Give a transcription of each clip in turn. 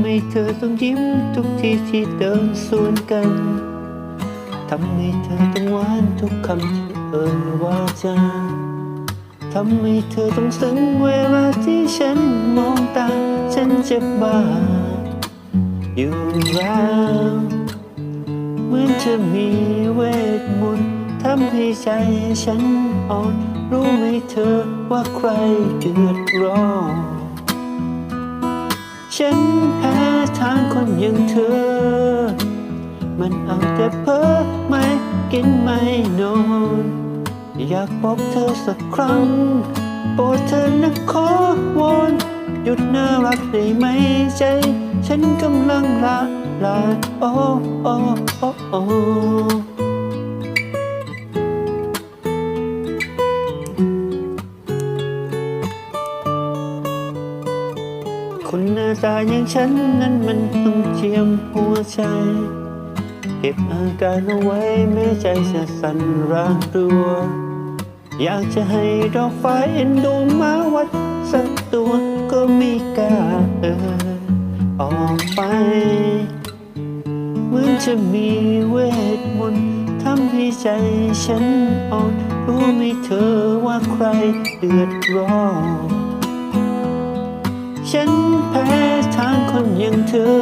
ไมเธอต้องยิ้มทุกทีที่เดินสวนกันทำไมเธอต้องหวานทุกคำที่เอ่ยว่าจาทำไมเธอต้องซึ้งเวลาที่ฉันมองตา ฉันเจ็บบ้า อยู่แล้วเหมือนจะมีเวทมนต์ทำให้ใจฉันอ่อน รู้ไหมเธอว่าใครเดือดร้อน ฉันแพ้ทางคนอย่างเธอ มันเอาแต่เพ้อไม่กินไม่นอน อยากพบเธอสักครั้ง โปรดเธอนะขอวอนหยุดน่ารักได้ไหมใจ ฉันกำลังละลายโอ้โอ้โอ้ คนหน้าตาอย่างฉันนั้นมันต้องเจียมหัวใจ เก็บอาการเอาไว้แม้ใจจะสั่นรักรัว อยากจะให้ดอกฟ้าเอ็นดูมาวัดสักตัวก็ไม่กล้าเอ่ยออกไป เหมือนจะมีเวทมนต์ทำให้ใจฉันอ่อนรู้ไหมเธอว่าใครเดือดร้อน ฉันแพ้ทางคนอย่างเธอ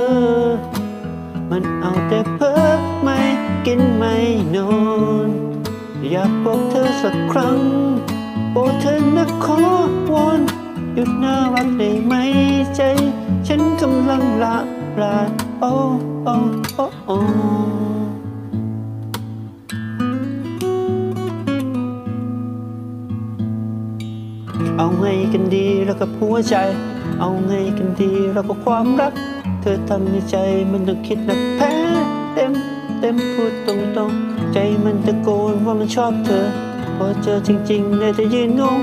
มันเอาแต่เพ้อไม่กินไม่นอน อยากพบเธอสักครั้งโปรดเธอนะขอวอนหยุดน่ารักได้ไหมใจ ฉันกำลังละลายโอ้โอ้โอ้โอ้เอาไงกันดีแล้วกับหัวใจ เอาไงกันดีแล้วก็ความรัก เธอทำให้ใจมันต้องคิดหนักแพ้เต็มเต็มพูดตรงๆ ใจมันตะโกนว่ามันชอบเธอ พอเจอจริงๆเลยจะยืนงง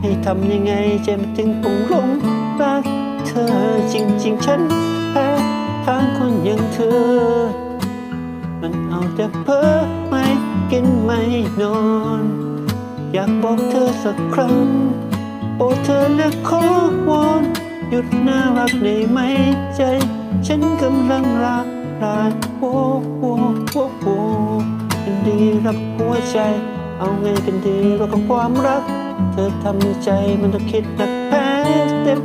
ให้ทำยังไงใจมันถึงปุ่งลงรักเธอจริงๆ ฉันแพ้ทางคนอย่างเธอ มันเอาแต่เพ้อไม่กินไม่นอน อยากบอกเธอสักครั้ง โอ้เธอนะขอวอนหยุดน่ารักได้ไหมใจ ฉันกำลังลาลาโอ้โอ้โอ้โอ้กันดีรักหัวใจ เอาไงกันดีรากับความรัก เธอทำให้ใจมันต้องคิดหนักแพ้เต็ม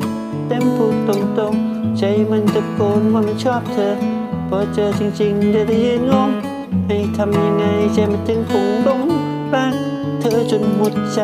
เต็มพูดตรงๆ ใจมันตะโกนว่ามันชอบเธอพอเจอจริงๆได้แต่ยืนงงให้ทำยังไงใจมันถึงปุ่งลงรักเธอจนหมดใจ